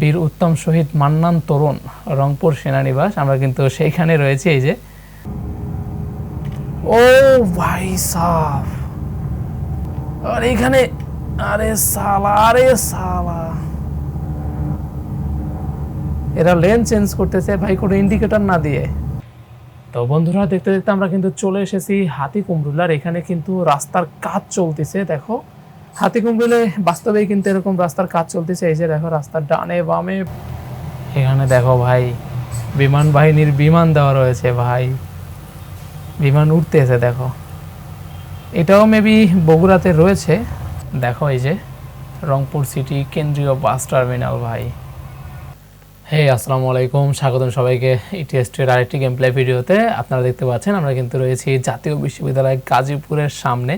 বীর উত্তম শহীদ মান্নান তরুণ, রংপুর সেনানিবাস। আমরা কিন্তু সেইখানে রয়েছি, এই যে। ও ভাই সাহ আর এখানে, আরে সালা আরে সালা। এরা লেন চেঞ্জ করতেছে, ভাই কোনো ইন্ডিকেটর না দিয়ে। তো বন্ধুরা, দেখতে দেখতে আমরা কিন্তু চলে এসেছি হাতি কুমরুলার এখানে কিন্তু রাস্তার কাজ চলতেছে, দেখো। হাতি বাস্তবেই কিন্তু এরকম রাস্তার কাজ চলতেছে। এই যে দেখো রাস্তার ডানে বামে। এখানে দেখো ভাই, বিমান বাহিনীর বিমান দেওয়া রয়েছে ভাই। বিমান উঠতেছে দেখো। এটাও মেবি বগুড়াতে রয়েছে। দেখো এই যে, রংপুর সিটি কেন্দ্রীয় বাস টার্মিনাল ভাই। হে, আসসালামু আলাইকুম, স্বাগতম সবাইকে ইটিএসটির আরেকটি গেম ভিডিওতে। আপনারা দেখতে পাচ্ছেন, আমরা কিন্তু রয়েছি জাতীয় বিশ্ববিদ্যালয় গাজীপুরের সামনে।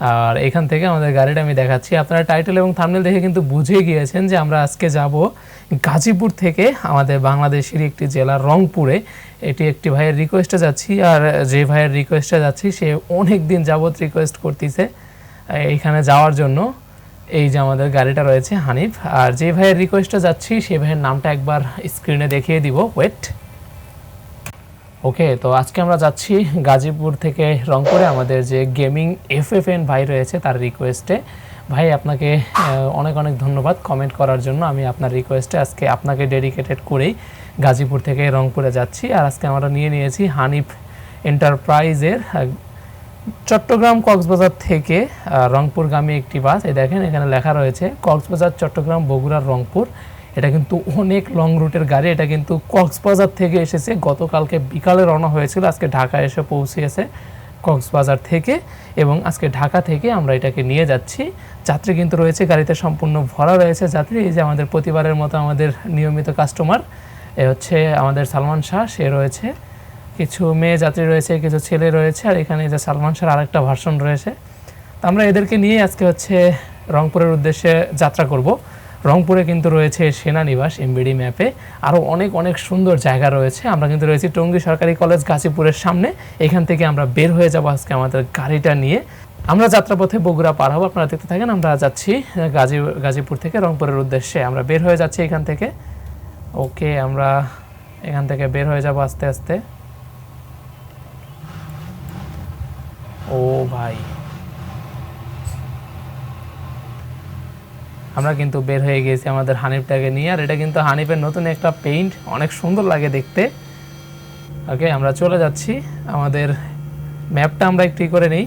আর এখান থেকে আমাদের গাড়িটা আমি দেখাচ্ছি। আপনারা টাইটেল এবং থামনেল দেখে কিন্তু বুঝে গিয়েছেন যে আমরা আজকে যাব গাজীপুর থেকে আমাদের বাংলাদেশের একটি জেলা, রংপুরে। এটি একটি ভাইয়ের রিকোয়েস্টে যাচ্ছি আর যে ভাইয়ের রিকোয়েস্টে যাচ্ছি, সে অনেক দিন যাবত রিকোয়েস্ট করতেছে এইখানে যাওয়ার জন্য। এই যে আমাদের গাড়িটা রয়েছে হানিফ। আর যে ভাইয়ের রিকোয়েস্টে যাচ্ছি সেই ভাইয়ের নামটা একবার স্ক্রিনে দেখিয়ে দিব। ওয়েট ওকে তো আজকে আমরা যাচ্ছি গাজীপুর থেকে রংপুরে। আমাদের যে গেমিং এফ এফ এন ভাই রয়েছে, তার রিকোয়েস্টে ভাই, আপনাকে অনেক অনেক ধন্যবাদ কমেন্ট করার জন্য। আমি আপনার রিকোয়েস্টে আজকে আপনাকে ডেডিকেটেড করেই গাজীপুর থেকে রংপুরে যাচ্ছি। আর আজকে আমরা নিয়ে নিয়েছি হানিফ এন্টারপ্রাইজের চট্টগ্রাম কক্সবাজার থেকে রংপুরগামী একটি বাস। এই দেখেন, এখানে লেখা রয়েছে, কক্সবাজার, চট্টগ্রাম, বগুড়ার রংপুর। এটা কিন্তু অনেক লং রুটের গাড়ি, এটা কিন্তু কক্সবাজার থেকে এসেছে। গতকালকে বিকালে রওনা হয়েছিল, আজকে ঢাকা এসে পৌঁছিয়েছে কক্সবাজার থেকে এবং আজকে ঢাকা থেকে আমরা এটাকে নিয়ে যাচ্ছি। যাত্রী কিন্তু রয়েছে, গাড়িতে সম্পূর্ণ ভরা রয়েছে যাত্রী। এই যে আমাদের প্রতিবারের মতো আমাদের নিয়মিত কাস্টমার এ হচ্ছে আমাদের সালমান শাহ, সে রয়েছে। কিছু মেয়ে যাত্রী রয়েছে, কিছু ছেলে রয়েছে, আর এখানে যে সালমান শাহর আরেকটা ভার্সন রয়েছে। তো আমরা এদেরকে নিয়ে আজকে হচ্ছে রংপুরের উদ্দেশ্যে যাত্রা করব। রংপুরে কিন্তু রয়েছে সেনানিবাস এমবিডি ম্যাপে আরও অনেক অনেক সুন্দর জায়গা রয়েছে। আমরা কিন্তু রয়েছি টঙ্গী সরকারি কলেজ গাজীপুরের সামনে। এখান থেকে আমরা বের হয়ে যাব আজকে আমাদের গাড়িটা নিয়ে। আমরা যাত্রাপথে বগুড়া পার হব। আপনারা দেখতে থাকেন, আমরা যাচ্ছি গাজী, গাজীপুর থেকে রংপুরের উদ্দেশ্যে। আমরা বের হয়ে যাচ্ছি এখান থেকে। ওকে, আমরা এখান থেকে বের হয়ে যাব আস্তে আস্তে। ও ভাই। আমরা কিন্তু বের হয়ে গেছি আমাদের হানিফটাকে নিয়ে, আর এটা কিন্তু হানিফের নতুন একটা পেইন্ট অনেক সুন্দর লাগে দেখতে। ওকে আমরা চলে যাচ্ছি। আমাদের ম্যাপটা আমরা একটু করে নিই।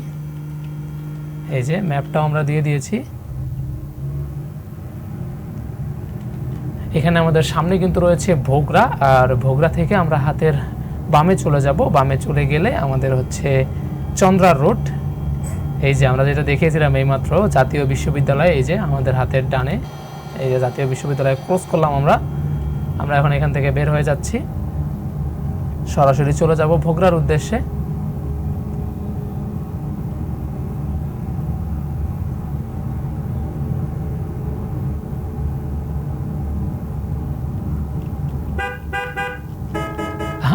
এই যে ম্যাপটাও আমরা দিয়ে দিয়েছি। এখানে আমাদের সামনে কিন্তু রয়েছে ভোগরা, আর ভোগরা থেকে আমরা হাতের বামে চলে যাব। বামে চলে গেলে আমাদের হচ্ছে চন্দ্রা রোড। এই যে আমরা যেটা দেখিয়েছিলাম এইমাত্র, জাতীয় বিশ্ববিদ্যালয় এই যে আমাদের হাতের ডানে, এই যে জাতীয় বিশ্ববিদ্যালয় ক্রস করলাম আমরা আমরা এখন এখান থেকে বের হয়ে যাচ্ছি। সরাসরি চলে যাব ভোগরার উদ্দেশ্যে।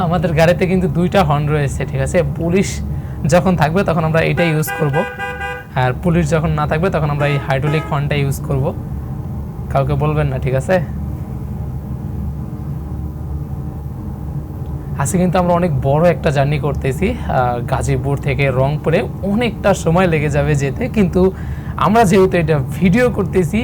আমাদের গাড়িতে কিন্তু দুইটা হর্ন রয়েছে, ঠিক আছে? পুলিশ যখন থাকবে তখন আমরা এটা ইউজ করব। আর পুলিশ যখন না থাকবে তখন আমরা এই হাইড্রোলিক হর্নটা ইউজ করব। কাউকে বলবেন না, ঠিক আছে? আজকে কিন্তু আমরা অনেক বড় একটা জার্নি করতেছি গাজীপুর থেকে রংপুরে। অনেকটা সময় লেগে যাবে যেতে, কিন্তু আমরা যেহেতু এটা ভিডিও করতেছি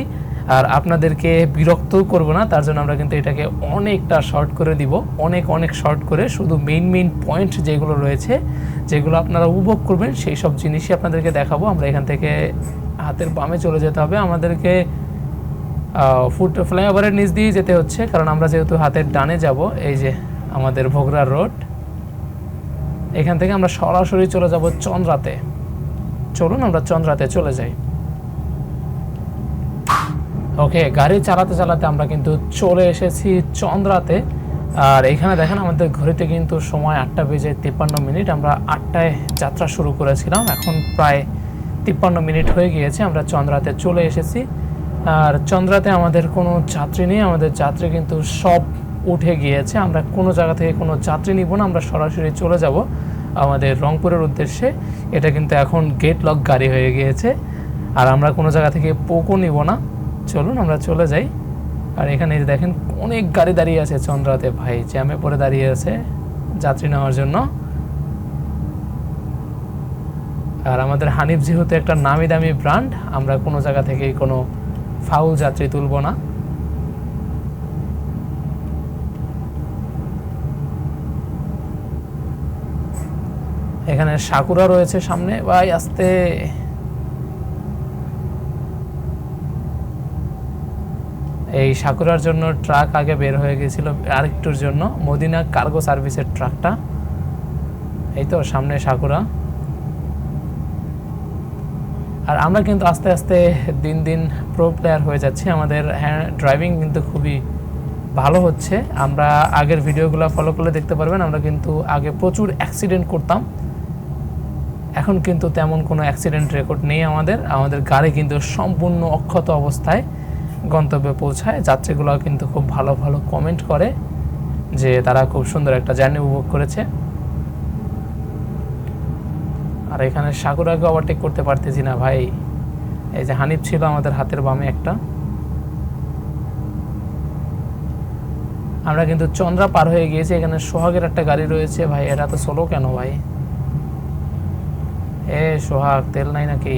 আর আপনাদেরকে বিরক্ত করব না, তার জন্য আমরা কিন্তু এটাকে অনেকটা শর্ট করে দিব। অনেক অনেক শর্ট করে শুধু মেইন মেইন পয়েন্ট যেগুলো রয়েছে, যেগুলো আপনারা উপভোগ করবেন, সেই সব জিনিসই আপনাদেরকে দেখাবো। আমরা এখান থেকে হাতের বামে চলে যেতে হবে। আমাদেরকে ফুট ফ্লাইওভারের নিচ দিয়ে যেতে হচ্ছে, কারণ আমরা যেহেতু হাতের ডানে যাব, এই যে আমাদের ভোগরা রোড এখান থেকে আমরা সরাসরি চলে যাব চন্দ্রাতে। চলুন, আমরা চন্দ্রাতে চলে যাই। ওকে গাড়ি চালাতে চালাতে আমরা কিন্তু চলে এসেছি চন্দ্রাতে। আর এখানে দেখেন আমাদের ঘড়িতে কিন্তু সময় আটটা বেজে তিপ্পান্ন মিনিট। আমরা আটটায় যাত্রা শুরু করেছিলাম। এখন প্রায় তিপ্পান্ন মিনিট হয়ে গিয়েছে। আমরা চন্দ্রাতে চলে এসেছি। আর চন্দ্রাতে আমাদের কোনো যাত্রী নেই। আমাদের যাত্রী কিন্তু সব উঠে গিয়েছে। আমরা কোনো জায়গা থেকে কোনো যাত্রী নিব না। আমরা সরাসরি চলে যাব আমাদের রংপুরের উদ্দেশ্যে। এটা কিন্তু এখন গেট লক গাড়ি হয়ে গিয়েছে। আর আমরা কোনো জায়গা থেকে পোকো নিব না। চলুন আমরা চলে যাই। আর এখানে দেখেন, অনেক গাড়ি দাঁড়িয়ে আছে চন্দ্রাতে ভাই, জ্যামে পরে দাঁড়িয়ে আছে যাত্রী নেওয়ার জন্য। আর আমাদের হানিফ যেহেতু একটা নামি দামি ব্র্যান্ড, আমরা কোনো জায়গা থেকেই কোনো ফাউল যাত্রী তুলব না। এখানে সাকুরা রয়েছে সামনে। ভাই, আসতে। এই সাকুরার জন্য ট্রাক আগে বের হয়ে গেছিল আরেকটুর জন্য। মদিনা কার্গো সার্ভিসের ট্রাকটা। এই তো, সামনে সাকুরা। আর আমরা কিন্তু আস্তে আস্তে দিন দিন প্রো প্লেয়ার হয়ে যাচ্ছি। আমাদের হ্যাঁ ড্রাইভিং কিন্তু খুবই ভালো হচ্ছে। আমরা আগের ভিডিওগুলো ফলো করলে দেখতে পারবেন, আমরা কিন্তু আগে প্রচুর অ্যাক্সিডেন্ট করতাম। এখন কিন্তু তেমন কোনো অ্যাক্সিডেন্ট রেকর্ড নেই আমাদের। আমাদের গাড়ি কিন্তু সম্পূর্ণ অক্ষত অবস্থায়। গন্তব্যে পৌঁছায়। যাত্রীগুলো কিন্তু খুব ভালো ভালো কমেন্ট করে যে তারা খুব সুন্দর একটা জার্নি উপভোগ করেছে। আর এখানে সাকুরাকে ওভারটেক করতে পারতেছি না ভাই। এই যে হানিফ ছিল আমাদের হাতের বামে একটা। আমরা কিন্তু চন্দ্রা পার হয়ে গিয়েছি। এখানে সোহাগের একটা গাড়ি রয়েছে ভাই। এটা তো সোলো কেন ভাই? এ সোহাগ, তেল নাই নাকি?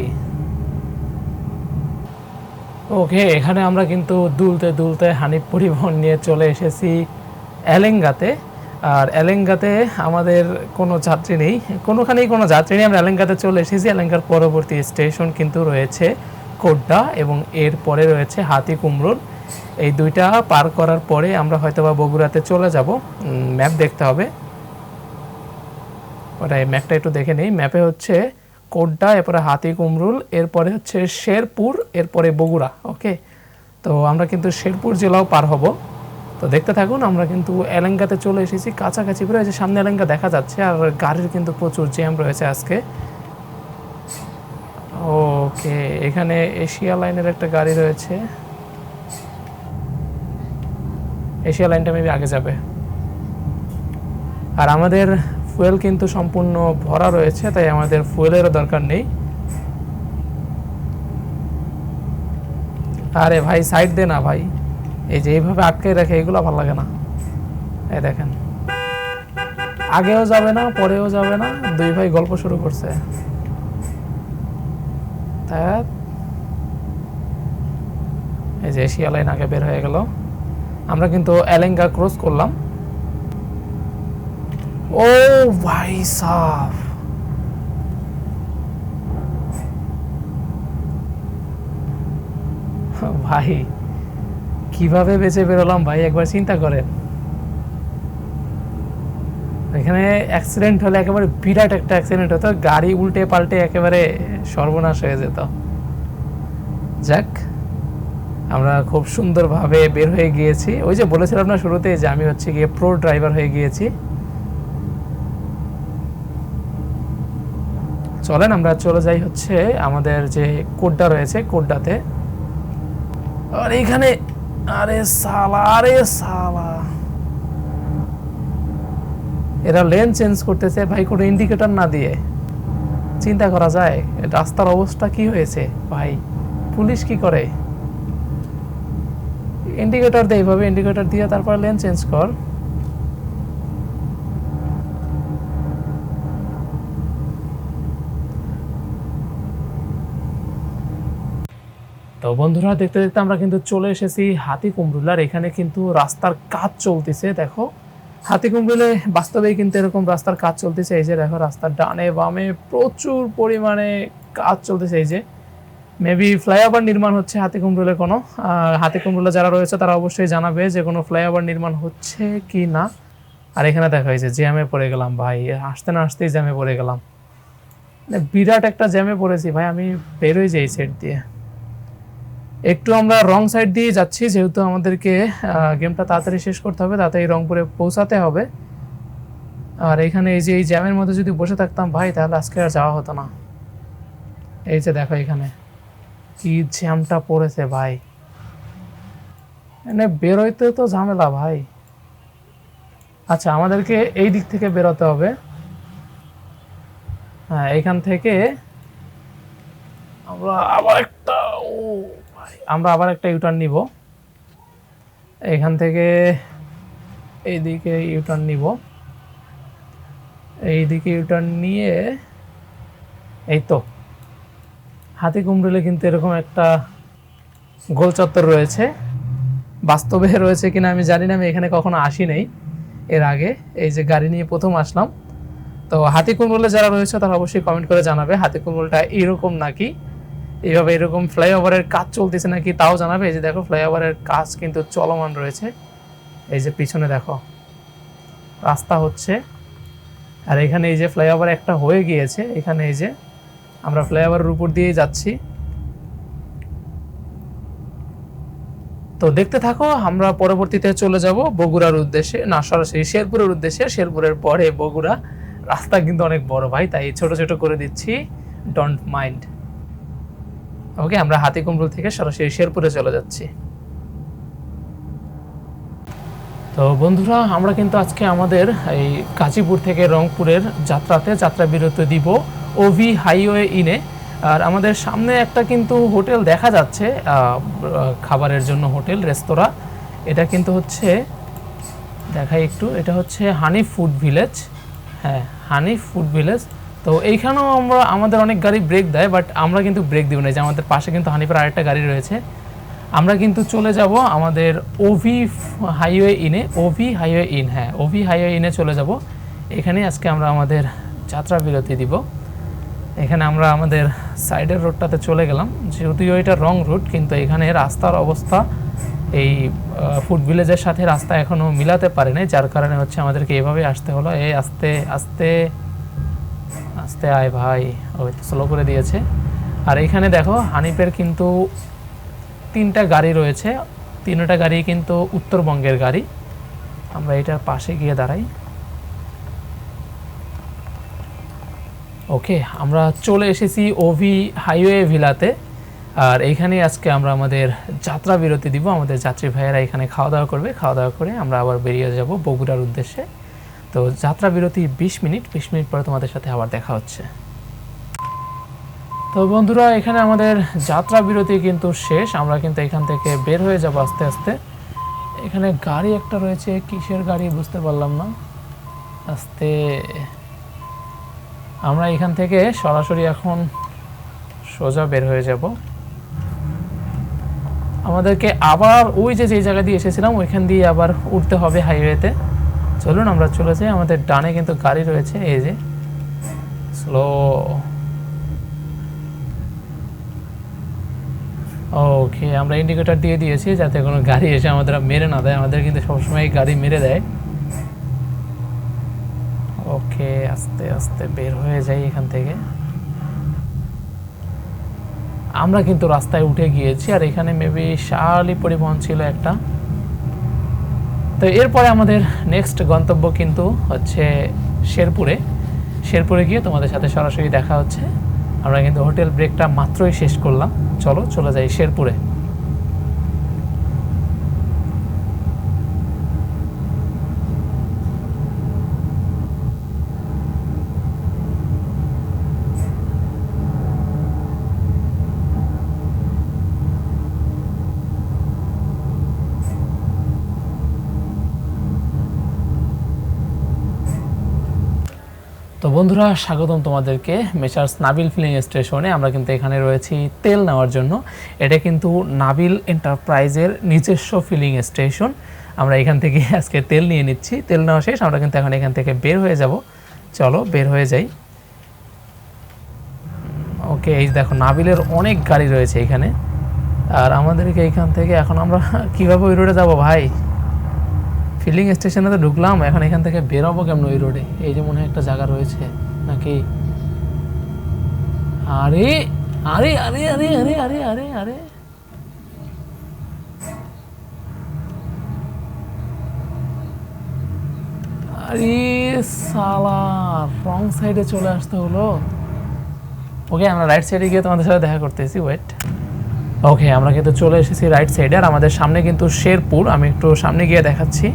ওকে, এখানে আমরা কিন্তু দুলতে দুলতে হানিফ পরিবহন নিয়ে চলে এসেছি এলেঙ্গাতে। আর এলেঙ্গাতে আমাদের কোনো যাত্রী নেই, কোনোখানেই কোনো যাত্রী নেই। আমরা এলেঙ্গাতে চলে এসেছি, এলেঙ্গার পরবর্তী স্টেশন কিন্তু রয়েছে কোড্ডা এবং এর পরে রয়েছে হাতি কুমরুল এই দুইটা পার করার পরে আমরা হয়তো বা বগুড়াতে চলে যাব। ম্যাপ দেখতে হবে। ওটা ম্যাপটা একটু দেখে নেই। ম্যাপে হচ্ছে কোড্ডা এরপরে হাতি কুমরুল, এরপরে হচ্ছে শেরপুর, এরপরে বগুড়া, ওকে? তো আমরা কিন্তু শেরপুর জেলাও পার হব। তো দেখতে থাকুন, আমরা কিন্তু এলেঙ্গাতে চলে এসেছি, কাছাকাছি করে সামনে এলেঙ্গা দেখা যাচ্ছে, আর গাড়ির কিন্তু প্রচুর জ্যাম রয়েছে আজকে। ওকে, এখানে এশিয়া লাইনের একটা গাড়ি রয়েছে। এশিয়া লাইনটা মেবি আগে যাবে। আর আমাদের ফুয়েল কিন্তু সম্পূর্ণ ভরা রয়েছে, তাই আমাদের ফুয়েলেরও দরকার নেই। আরে ভাই সাইড দে না ভাই। এই যে এইভাবে আটকে রাখে এগুলো ভালো লাগে না। এই দেখেন। আগেও যাবে না, পরেও যাবে না, দুই ভাই গল্প শুরু করছে। এই যে এশিয়া লাইন আগে বের হয়ে গেল। আমরা কিন্তু এলেঙ্গা ক্রস করলাম। ও ভাই সাহ ভাই, কীভাবে বেঁচে বেরোলাম ভাই? একবার চিন্তা করেন। এখানে অ্যাক্সিডেন্ট হলে একেবারে বিরাট একটা অ্যাক্সিডেন্ট হতো, গাড়ি উল্টে পাল্টে একেবারে সর্বনাশ হয়ে যেত। যাক, আমরা খুব সুন্দরভাবে বের হয়ে গিয়েছি। ওই যে বলেছিলাম না শুরুতে যে আমি হচ্ছে গিয়ে প্রো ড্রাইভার হয়ে গিয়েছি। চলেন, আমরা চলে যাই হচ্ছে আমাদের যে কোডটা রয়েছে কোডটাতে। আর এখানে, আরে সালা আরে সালা। এরা লেন চেঞ্জ করতেছে ভাই, কোনো ইন্ডিকেটর না দিয়ে। চিন্তা করা যায়, রাস্তার অবস্থা কি হয়েছে? ভাই, পুলিশ কি করে? ইন্ডিকেটর দে, এইভাবে ইন্ডিকেটর দিয়ে তারপর লেন চেঞ্জ কর। তো বন্ধুরা, দেখতে দেখতে আমরা কিন্তু চলে এসেছি হাতি কুমরুলার এখানে কিন্তু রাস্তার কাজ চলতেছে, দেখো। হাতি কুমরুলে বাস্তবেই কিন্তু এরকম রাস্তার কাজ চলতেছে। এই যে দেখো, রাস্তার ডানে বামে প্রচুর পরিমাণে কাজ চলতেছে। এই যে মেবি ফ্লাইওভার নির্মাণ হচ্ছে হাতি কুমরুলে কোনো। হাতি কুমরুলে যারা রয়েছে, তারা অবশ্যই জানাবে যে কোনো ফ্লাইওভার নির্মাণ হচ্ছে কি না। আর এখানে দেখা হয়েছে জ্যামে পড়ে গেলাম ভাই। আসতে না আসতেই জ্যামে পড়ে গেলাম। মানে বিরাট একটা জ্যামে পড়েছি ভাই, আমি বেরোই যাই সেট দিয়ে। একটু আমরা রং সাইড দিয়ে যাচ্ছি, যেহেতু আমাদেরকে গেমটা তাড়াতাড়ি শেষ করতে হবে, তাড়াতাড়ি রংপুরে পৌঁছাতে হবে। আর এখানে এই যে, এই জ্যামের মধ্যে যদি বসে থাকতাম, ভাই, তাহলে আজকে আর যাওয়া হতো না। এই যে দেখো এখানে, কি জ্যামটা পড়েছে, ভাই। মানে বেরোইতে তো ঝামেলা, ভাই। আচ্ছা আমাদেরকে এই দিক থেকে বেরোতে হবে। হ্যাঁ এখান থেকে আমরা আবার একটা আমরা আবার একটা ইউটার্ন নিব। এখান থেকে এইদিকে ইউটার্ন নিব। এইদিকে ইউটার্ন নিয়ে এই তো, হাতি কুমড়ুলে কিন্তু এরকম একটা গোল চত্বর রয়েছে। বাস্তবে রয়েছে কিনা আমি জানি না, আমি এখানে কখনো আসি নাই এর আগে। এই যে গাড়ি নিয়ে প্রথম আসলাম। তো হাতি কুমড়ুলে যারা রয়েছে তারা অবশ্যই কমেন্ট করে জানাবে, হাতি কুমড়ুলটা এরকম নাকি? এইভাবে এরকম ফ্লাইওভারের কাজ চলতেছে নাকি তাও জানাবে? এই যে দেখো, ফ্লাইওভারের কাজ কিন্তু চলমান রয়েছে। এই যে পিছনে দেখো, রাস্তা হচ্ছে। আর এখানে এই যে ফ্লাইওভার একটা হয়ে গিয়েছে, এখানে এই যে আমরা ফ্লাইওভারের উপর দিয়ে যাচ্ছি। তো দেখতে থাকো, আমরা পরবর্তীতে চলে যাব বগুড়ার উদ্দেশ্যে। না, সরাসরি শেরপুরের উদ্দেশ্যে। শেরপুরের পরে বগুড়া। রাস্তা কিন্তু অনেক বড় ভাই, তাই ছোট ছোট করে দিচ্ছি। ডোন্ট মাইন্ড ওকে আমরা হাতি কুমরুল থেকে সরাসরি শেরপুরে চলে যাচ্ছি। তো বন্ধুরা, আমরা কিন্তু আজকে আমাদের এই গাজীপুর থেকে রংপুরের যাত্রাতে যাত্রা বিরতি দিব ওভি হাইওয়ে ইনে আর আমাদের সামনে একটা কিন্তু হোটেল দেখা যাচ্ছে খাবারের জন্য হোটেল, রেস্তোরাঁ। এটা কিন্তু হচ্ছে, দেখাই একটু, এটা হচ্ছে হানি ফুড ভিলেজ হ্যাঁ হানি ফুড ভিলেজ তো এইখানেও আমরা, আমাদের অনেক গাড়ি ব্রেক দেয় বাট আমরা কিন্তু ব্রেক দিব না। যে আমাদের পাশে কিন্তু হানিপার আরেকটা গাড়ি রয়েছে। আমরা কিন্তু চলে যাব আমাদের ওভি হাইওয়ে ইনে ওভি হাইওয়ে ইন হ্যাঁ ওভি হাইওয়ে ইনে চলে যাব। এখানে আজকে আমরা আমাদের যাত্রা বিরতি দিব। এখানে আমরা আমাদের সাইডের রোডটাতে চলে গেলাম। যদিও এটা রং রুট কিন্তু এখানে রাস্তার অবস্থা, এই ফুড ভিলেজের সাথে রাস্তা এখনও মিলাতে পারে নাই যার কারণে হচ্ছে আমাদেরকে এভাবে আসতে হলো। এই আস্তে আস্তে আস্তে আয় ভাই। ওই স্লো করে দিয়েছে। আর এখানে দেখো, হানিফের কিন্তু তিনটা গাড়ি রয়েছে। তিনটা গাড়ি কিন্তু উত্তরবঙ্গের গাড়ি। আমরা এটার পাশে গিয়ে দাঁড়াই। ওকে আমরা চলে এসেছি ওভি হাইওয়ে ভিলাতে। আর এইখানে আজকে আমরা আমাদের যাত্রা বিরতি দিব। আমাদের যাত্রী ভাইয়েরা এখানে খাওয়া দাওয়া করবে। খাওয়া দাওয়া করে আমরা আবার বেরিয়ে যাব বগুড়ার উদ্দেশ্যে। তো যাত্রা বিরতি বিশ মিনিট বিশ মিনিট পরে তোমাদের সাথে আবার দেখা হচ্ছে। তো বন্ধুরা, এখানে আমাদের যাত্রা বিরতি কিন্তু শেষ। আমরা কিন্তু এখান থেকে বের হয়ে যাব আস্তে আস্তে। এখানে গাড়ি একটা রয়েছে, কিসের গাড়ি বুঝতে পারলাম না। আস্তে। আমরা এখান থেকে সরাসরি এখন সোজা বের হয়ে যাব। আমাদেরকে আবার ওই যে যেই জায়গা দিয়ে এসেছিলাম, ওইখান দিয়ে আবার উঠতে হবে হাইওয়েতে চলুন, আমরা চলে যাই। আমাদের ডানে কিন্তু গাড়ি রয়েছে, এই যে। স্লো ওকে আমরা ইন্ডিকেটর দিয়ে দিয়েছি যাতে কোনো গাড়ি এসে আমাদের মেরে না দেয়। আমাদের কিন্তু সবসময় গাড়ি মেরে দেয়। ওকে আস্তে আস্তে বের হয়ে যাই এখান থেকে। আমরা কিন্তু রাস্তায় উঠে গিয়েছি, আর এখানে মেবি শালি পরিবহন ছিল একটা। তো এরপরে আমাদের নেক্সট গন্তব্য কিন্তু হচ্ছে শেরপুরে। শেরপুরে গিয়ে তোমাদের সাথে সরাসরি দেখা হচ্ছে। আমরা কিন্তু হোটেল ব্রেকটা মাত্রই শেষ করলাম। চলো, চলে যাই শেরপুরে। তো বন্ধুরা, স্বাগতম তোমাদেরকে মেসার্স নাবিল ফিলিং স্টেশনে। আমরা কিন্তু এখানে রয়েছি তেল নেওয়ার জন্য। এটা কিন্তু নাবিল এন্টারপ্রাইজের নিজস্ব ফিলিং স্টেশন। আমরা এখান থেকে আজকে তেল নিয়ে নিচ্ছি। তেল নেওয়া শেষ, আমরা কিন্তু এখন এখান থেকে বের হয়ে যাব। চলো, বের হয়ে যাই। ওকে, এই দেখো, নাবিলের অনেক গাড়ি রয়েছে এখানে। আর আমাদেরকে এখান থেকে এখন আমরা কীভাবে ওই রোডে যাব ভাই? ফিলিং স্টেশনে তো ঢুকলাম, এখন এখান থেকে বেরোবো কেমন ওই রোডে এই যে মনে হয় একটা জায়গা রয়েছে, নাকি? আরে আরে আরে আরে আরে আরে আরে আরে। আরে সালা রং সাইডে চলে আসতে হলো। ওকে আমরা রাইট সাইডে গিয়ে তোমাদের সাথে দেখা করতেছি ওয়েট ওকে আমরা কিন্তু চলে এসেছি রাইট সাইডে আর আমাদের সামনে কিন্তু শেরপুর। আমি একটু সামনে গিয়ে দেখাচ্ছি।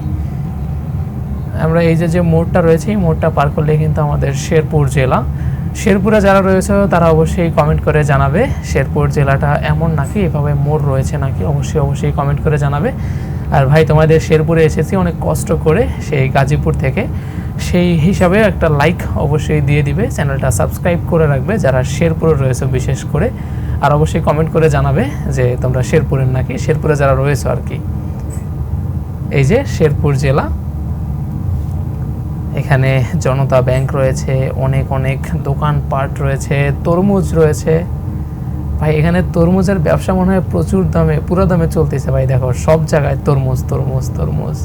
আমরা এই যে যে মোড়টা রয়েছে, এই মোড়টা পার করলে কিন্তু আমাদের শেরপুর জেলা। শেরপুরে যারা রয়েছে, তারা অবশ্যই কমেন্ট করে জানাবে, শেরপুর জেলাটা এমন নাকি, এভাবে মোড় রয়েছে নাকি? অবশ্যই অবশ্যই কমেন্ট করে জানাবে। আর ভাই, তোমাদের শেরপুরে এসেছি অনেক কষ্ট করে সেই গাজীপুর থেকে। সেই হিসাবে একটা লাইক অবশ্যই দিয়ে দিবে। চ্যানেলটা সাবস্ক্রাইব করে রাখবে, যারা শেরপুরে রয়েছে বিশেষ করে। আর অবশ্যই কমেন্ট করে জানাবে যে তোমরা শেরপুরের নাকি? শেরপুরে যারা রয়েছে আর কি। এই যে শেরপুর জেলা। এখানে জনতা ব্যাংক রয়েছে, অনেক অনেক দোকানপাট রয়েছে, তরমুজ রয়েছে। ভাই, এখানে তরমুজের ব্যবসা মনে হয় প্রচুর দামে, পুরো দামে চলতেছে ভাই, দেখো, সব জায়গায় তরমুজ তরমুজ তরমুজ।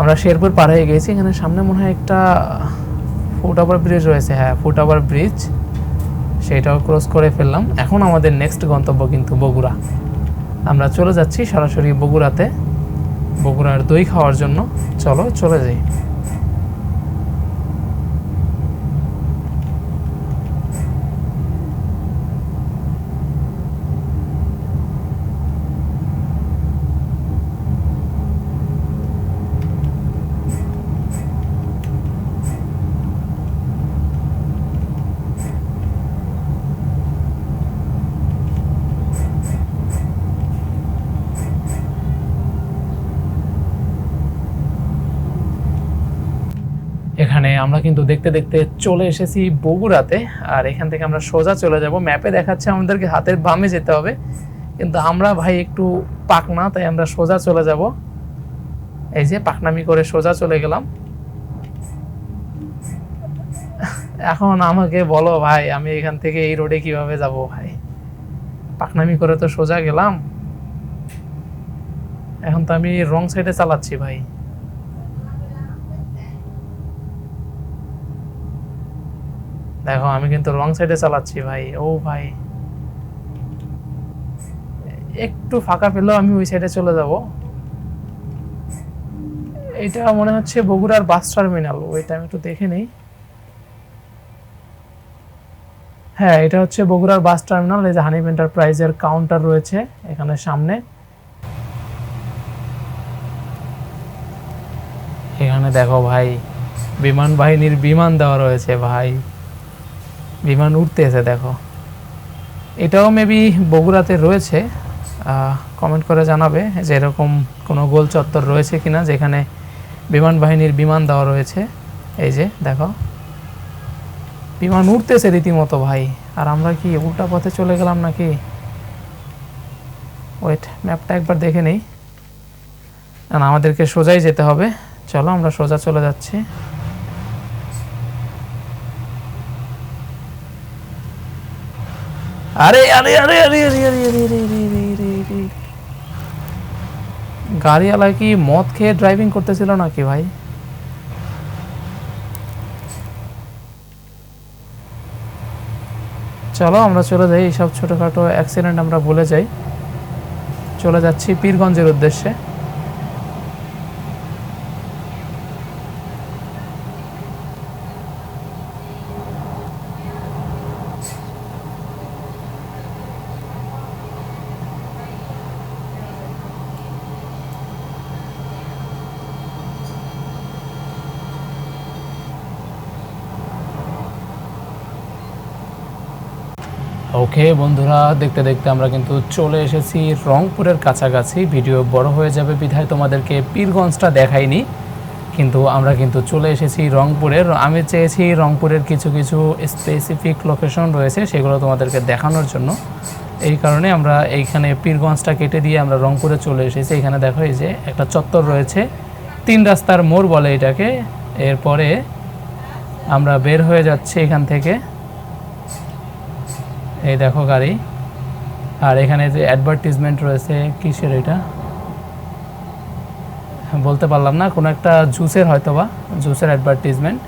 আমরা শেরপুর পার হয়ে গেছি এখানে সামনে মনে হয় একটা ফুট ওভার ব্রিজ রয়েছে হ্যাঁ ফুট ওভার ব্রিজ সেটাও ক্রস করে ফেললাম। এখন আমাদের নেক্সট গন্তব্য কিন্তু বগুড়া। আমরা চলে যাচ্ছি সরাসরি বগুড়াতে। বগুড়ার দই খাওয়ার জন্য। চলো, চলে যাই। এখানে আমরা কিন্তু দেখতে দেখতে চলে এসেছি বগুড়াতে। আর এখান থেকে আমরা সোজা চলে যাব। ম্যাপে দেখাচ্ছে আমাদেরকে হাতের বামে যেতে হবে। কিন্তু আমরা ভাই একটু পাকনা, তাই আমরা সোজা চলে যাব। এই যে পাকনামি করে সোজা চলে গেলাম। এখন আমাকে বলো ভাই, আমি এখান থেকে এই রোডে কীভাবে যাব ভাই? পাকনামি করে তো সোজা গেলাম। এখন তো আমি রং সাইডে চালাচ্ছি ভাই। দেখো, আমি কিন্তু রং সাইডে চালাচ্ছি ভাই। ও ভাই। একটু ফাঁকা পেলেও আমি ওই সাইডে চলে যাব। এটা মনে হচ্ছে বগুড়ার বাস টার্মিনাল ওইটা আমি একটু দেখে নেই। হ্যাঁ এটা হচ্ছে বগুড়ার বাস টার্মিনাল এই যে হানিফ এন্টারপ্রাইজের কাউন্টার রয়েছে এখানে সামনে। এখানে দেখো ভাই, বিমান বাহিনীর বিমান দেওয়া রয়েছে ভাই। বিমান উঠতেছে দেখো। এটাও মেবি বগুড়াতে রয়েছে। কমেন্ট করে জানাবে যে এরকম কোনো গোল চত্বর রয়েছে কিনা, যেখানে বিমান বাহিনীর বিমান দেওয়া রয়েছে। এই যে, দেখো। বিমান উঠতেছে রীতিমতো ভাই। আর আমরা কি উল্টা পথে চলে গেলাম নাকি? ওয়েট ম্যাপটা একবার দেখে নেই। আমাদেরকে সোজাই যেতে হবে। চলো, আমরা সোজা চলে যাচ্ছি। আরে আরে আরে আরে আরে আরে আরে আরে আরে আরে গাড়িওয়ালা কি মদ খেয়ে ড্রাইভিং করতেছিল নাকি ভাই চলো আমরা চলে যাই এইসব ছোটোখাটো অ্যাক্সিডেন্ট আমরা ভুলে যাই চলে যাচ্ছি পীরগঞ্জের উদ্দেশ্যে ওকে বন্ধুরা, দেখতে দেখতে আমরা কিন্তু চলে এসেছি রংপুরের কাছাকাছি। ভিডিও বড় হয়ে যাবে, বিধায় তোমাদেরকে পীরগঞ্জটা দেখাইনি। কিন্তু আমরা কিন্তু চলে এসেছি রংপুরের আমি চেয়েছি রংপুরের কিছু কিছু স্পেসিফিক লোকেশন রয়েছে, সেগুলো তোমাদেরকে দেখানোর জন্য। এই কারণে আমরা এইখানে পীরগঞ্জটা কেটে দিয়ে আমরা রংপুরে চলে এসেছি। এখানে দেখো এই যে একটা চত্বর রয়েছে, তিন রাস্তার মোড় বলে এটাকে। এরপরে আমরা বের হয়ে যাচ্ছি এখান থেকে। এই দেখো গাড়ি। আর এখানে যে অ্যাডভার্টিজমেন্ট রয়েছে, কিসের এটা? বলতে পারলাম না, কোনো একটা জুসের হয়তো বা জুসের অ্যাডভার্টিজমেন্ট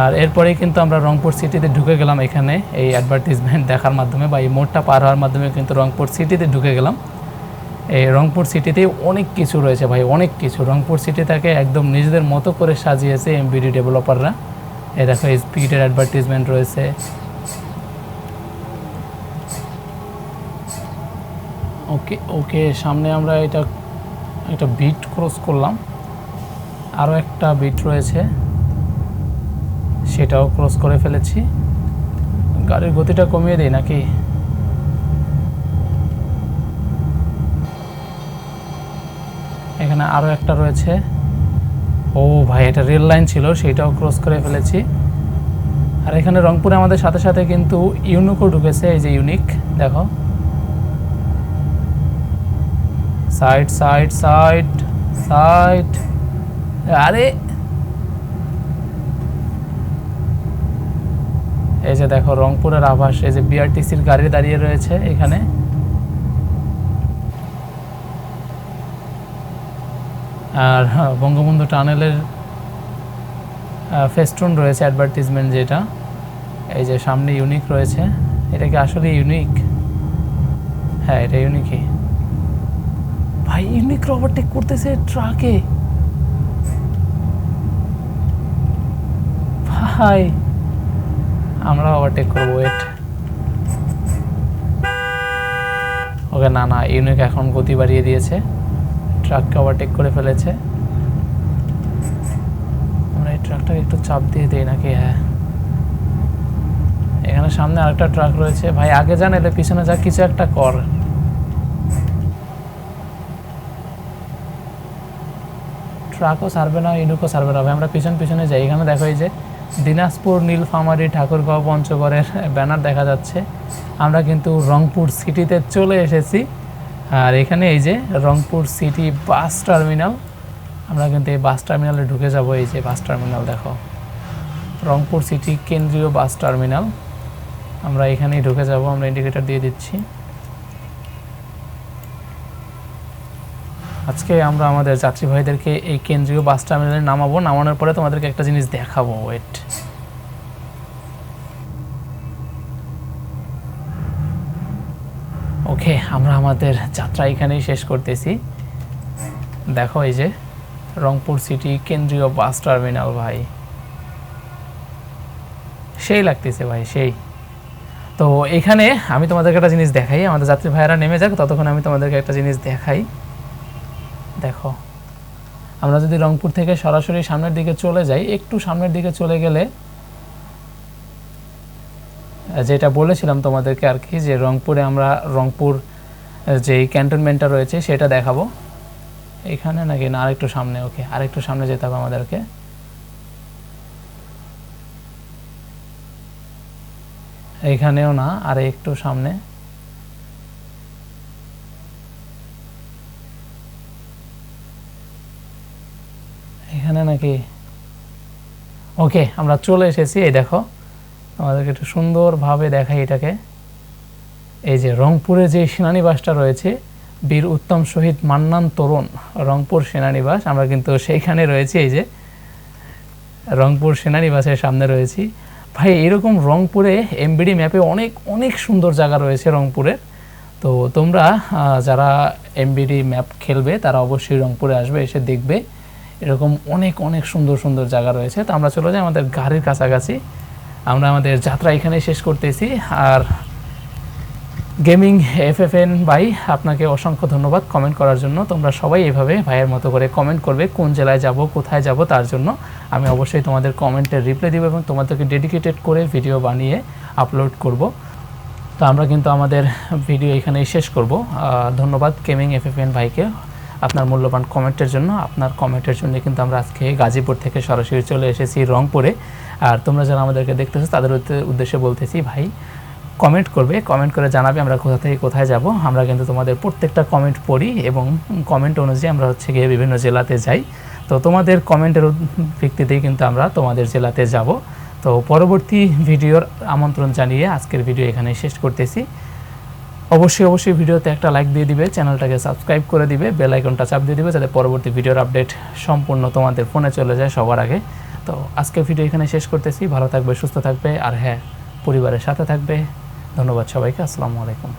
আর এরপরেই কিন্তু আমরা রংপুর সিটিতে ঢুকে গেলাম এখানে, এই অ্যাডভার্টিজমেন্ট দেখার মাধ্যমে বা এই মোড়টা পার হওয়ার মাধ্যমে কিন্তু রংপুর সিটিতে ঢুকে গেলাম। এই রংপুর সিটিতে অনেক কিছু রয়েছে ভাই, অনেক কিছু। রংপুর সিটিটাকে একদম নিজেদের মতো করে সাজিয়েছে এমবিডি ডেভেলপাররা এই দেখো স্পিডের অ্যাডভার্টিজমেন্ট রয়েছে। ওকে ওকে, সামনে আমরা এটা, একটা বিট ক্রস করলাম। আরও একটা বিট রয়েছে। সেটাও ক্রস করে ফেলেছি। গাড়ির গতিটা কমিয়ে দিই নাকি? এখানে আরও একটা রয়েছে। ও ভাই, এটা রেল লাইন ছিল সেটাও ক্রস করে ফেলেছি। আর এখানে রংপুরে আমাদের সাথে সাথে কিন্তু ইউনিকও ঢুকেছে, এই যে ইউনিক দেখো। সাইড সাইড সাইড সাইড আরে। এই যে দেখো রংপুরের আভাস এই যে বিআরটিসির গাড়ি দাঁড়িয়ে রয়েছে এখানে। আর হ্যাঁ, বঙ্গবন্ধু টানেলের ফেস্টুন রয়েছে অ্যাডভার্টিজমেন্ট যেটা। এই যে সামনে ইউনিক রয়েছে। এটা কি আসলে ইউনিক হ্যাঁ এটা ইউনিকই ভাই ইউনিক রোবটটিক করতেছে ট্রাকে ভাই, আমরা ওভারটেক করব ওয়েট ওকে, না না ইউনিক এখন গতি বাড়িয়ে দিয়েছে। ট্রাককে ওভারটেক করে ফেলেছে। আমরা এই ট্রাকটাকে একটু চাপ দিয়ে দিই নাকি? হ্যাঁ। এখানে সামনে আরেকটা ট্রাক রয়েছে। ভাই, আগে জান এলে পিছনে যা কিছু একটা কর। ট্রাকও ছাড়বে না ইনুকও ছাড়বে না। আমরা পিছন পিছনে যাই। এখানে দেখো এই যে দিনাজপুর, নীলফামারী, ঠাকুরগাঁও, পঞ্চগড়ের ব্যানার দেখা যাচ্ছে। আমরা কিন্তু রংপুর সিটিতে চলে এসেছি। আর এখানে এই যে রংপুর সিটি বাস টার্মিনাল, আমরা কিন্তু এই বাস টার্মিনালে ঢুকে যাব। এই যে বাস টার্মিনাল দেখো। রংপুর সিটি কেন্দ্রীয় বাস টার্মিনাল। আমরা এখানেই ঢুকে যাব। আমরা ইন্ডিকেটর দিয়ে দিচ্ছি। আজকে আমরা আমাদের যাত্রী ভাইদেরকে এই কেন্দ্রীয় বাস টার্মিনালে নামাবো। নামানোর পরে তোমাদেরকে একটা জিনিস দেখাবো। ওয়েট ওকে আমরা আমাদের যাত্রা এখানেই শেষ করতেছি। দেখো এই যে রংপুর সিটি কেন্দ্রীয় বাস টার্মিনাল ভাই। সেই লাগতেছে ভাই, সেই। তো এখানে আমি তোমাদেরকে একটা জিনিস দেখাই। আমাদের যাত্রী ভাইয়েরা নেমে যাক, ততক্ষণ আমি তোমাদেরকে একটা জিনিস দেখাই। দেখো, আমরা যদি রংপুর থেকে সরাসরি সামনের দিকে চলে যাই, একটু সামনের দিকে চলে গেলে, যেটা বলেছিলাম তোমাদেরকে আর কি, যে রংপুরে আমরা রংপুর যে ক্যান্টনমেন্টটা রয়েছে সেটা দেখাবো। এখানে নাকি না, আরেকটু সামনে, ওকে, আরেকটু সামনে যেতে হবে আমাদেরকে। এখানেও না আর একটু সামনে এখানে নাকি? ওকে আমরা চলে এসেছি, এই দেখো। আমাদেরকে একটু সুন্দরভাবে দেখাই এটাকে। এই যে রংপুরে যে সেনানিবাসটা রয়েছে, বীর উত্তম শহীদ মান্নান তরুণ, রংপুর সেনানিবাস, আমরা কিন্তু সেইখানে রয়েছি, এই যে রংপুর সেনানিবাসের সামনে রয়েছি। ভাই, এরকম রংপুরে এমবিডি ম্যাপে অনেক অনেক সুন্দর জায়গা রয়েছে রংপুরের। তো তোমরা যারা এমবিডি ম্যাপ খেলবে, তারা অবশ্যই রংপুরে আসবে, এসে দেখবে। এরকম অনেক অনেক সুন্দর সুন্দর জায়গা রয়েছে। তো আমরা চলে যাই আমাদের গাড়ির কাছাকাছি। আমরা আমাদের যাত্রা এখানে শেষ করতেছি। আর গেমিং এফ এফ এন ভাই, আপনাকে অসংখ্য ধন্যবাদ কমেন্ট করার জন্য। তোমরা সবাই এভাবে ভাইয়ের মতো করে কমেন্ট করবে, কোন জেলায় যাব, কোথায় যাব তার জন্য। আমি অবশ্যই তোমাদের কমেন্টের রিপ্লাই দেবো এবং তোমাদেরকে ডেডিকেটেড করে ভিডিও বানিয়ে আপলোড করব। তো আমরা কিন্তু আমাদের ভিডিও এখানেই শেষ করব। ধন্যবাদ গেমিং এফ এফ এন ভাইকে। আপনার মূল্যবান কমেন্টের জন্য, আপনার কমেন্টের জন্য কিন্তু আমরা আজকে গাজীপুর থেকে সরাসরি চলে এসেছি রংপুরে। আর তোমরা যারা আমাদেরকে দেখতেছো, তাদের উদ্দে- উদ্দেশ্যে বলতেছি, ভাই কমেন্ট করবে কমেন্ট করে জানাবে আমরা কোথা থেকে কোথায় যাব। আমরা কিন্তু তোমাদের প্রত্যেকটা কমেন্ট পড়ি এবং কমেন্ট অনুযায়ী আমরা হচ্ছে গিয়ে বিভিন্ন জেলাতে যাই। তো তোমাদের কমেন্টের ভিত্তিতেই কিন্তু আমরা তোমাদের জেলাতে যাব। তো পরবর্তী ভিডিওর আমন্ত্রণ জানিয়ে আজকের ভিডিও এখানে শেষ করতেছি। অবশ্যই অবশ্যই ভিডিওতে একটা লাইক দিয়ে দিবে, চ্যানেলটাকে সাবস্ক্রাইব করে দিবে বেল আইকনটা চাপ দিয়ে দিবে যাতে পরবর্তী ভিডিওর আপডেট সম্পূর্ণ তোমাদের ফোনে চলে যায় সবার আগে। তো আজকে ভিডিও এখানে শেষ করতেছি। ভালো থাকবে, সুস্থ থাকবে, আর হ্যাঁ পরিবারের সাথে থাকবে। ধন্যবাদ সবাইকে, আসসালামু আলাইকুম।